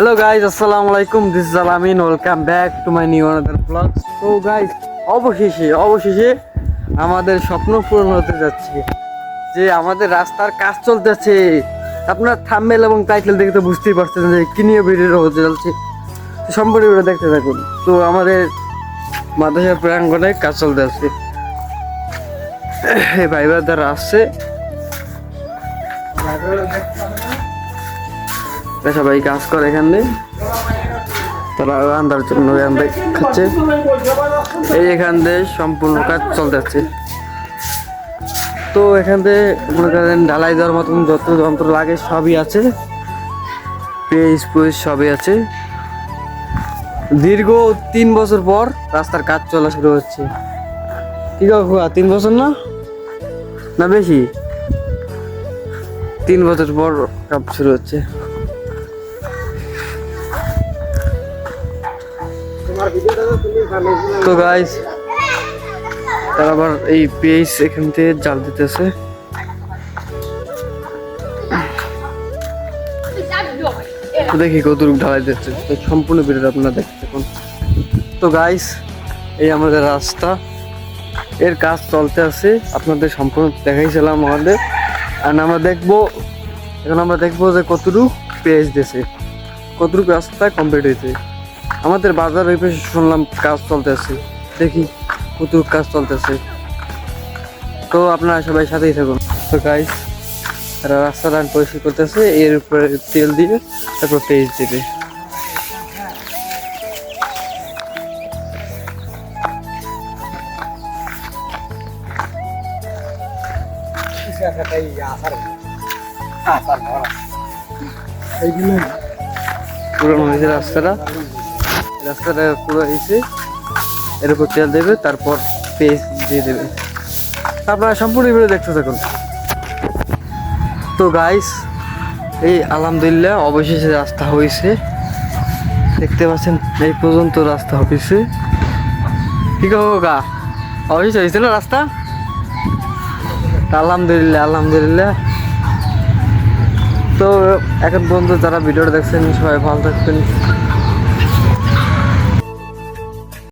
Hello guys আসসালামু আলাইকুম this is Alamin welcome back to my new another blog তো guys অবশেষে অবশেষে আমাদের স্বপ্ন পূরণ হতে যাচ্ছে। যে আমাদের রাস্তার কাজ চলতেছে। আপনার থাম্বেল এবং টাইটেল দেখে তো বুঝতেই পারছেন যে কি নিয়ে ভিডিও হতে চলছে সম্পূর্ণ দেখতে থাকুন। তো আমাদের মাদ্রাসা প্রাঙ্গনে কাজ চলতে আছে ভাইবা দ্বারা আসছে। সবাই কাজ করে এখানে তারা আন্দার জন্য খাচ্ছে। এই এখান থেকে সম্পূর্ণ কাজ চলতেছে তো এখান থেকে মনে করেন ঢালাই দেওয়ার মতন যত যন্ত্র লাগে সবই আছে। পেজ পেজ সবই আছে। দীর্ঘ তিন বছর পর রাস্তার কাজ চলা শুরু হচ্ছে। কি কাকু তিন বছর না? না বেশি? তিন বছর পর কাজ শুরু হচ্ছে। তো গাইস তারা আবার এই পেজ এখান থেকে জাল দিতেছে। দেখি কতটুকু ঢালাই দিচ্ছে। তো সম্পূর্ণ ভিডিও আপনারা দেখতে থাকুন। তো গাইস এই আমাদের রাস্তা। এর কাজ চলতে আছে। আপনাদের সম্পূর্ণ দেখাইছিলাম আমাদের। আর আমরা দেখব, এখন আমরা দেখব যে কতটুকু পেজ দিয়েছে। কতটুকু রাস্তা কমপ্লিট হয়েছে। আমাদের বাজার ওই পাশে শুনলাম কাজ চলতেছে। দেখি কতটুকু কাজ চলতেছে। তো আপনারা সবাই সাথেই থাকুন। তো গাইস তারা রাস্তাটা পরিষ্কার করতেছে, এর উপরে তেল দিয়ে তারপর পেজ দিবে। পুরনো হয়েছে রাস্তাটা রাস্তাটা পুরো হয়েছে এর উপর তেল দেবে, তারপর পেজ দিয়ে দেবে। আপনারা সম্পূর্ণ ভিডিও দেখতে থাকুন। তো গাইস এই আলহামদুলিল্লাহ অবশেষে রাস্তা হয়েছে। দেখতে পাচ্ছেন, এই পর্যন্ত রাস্তা হয়েছে। কি কবো গা? অবশেষে না রাস্তা? আলহামদুলিল্লাহ আলহামদুলিল্লাহ। তো এখন পর্যন্ত যারা ভিডিওটা দেখছেন, সবাই ভালো থাকবেন।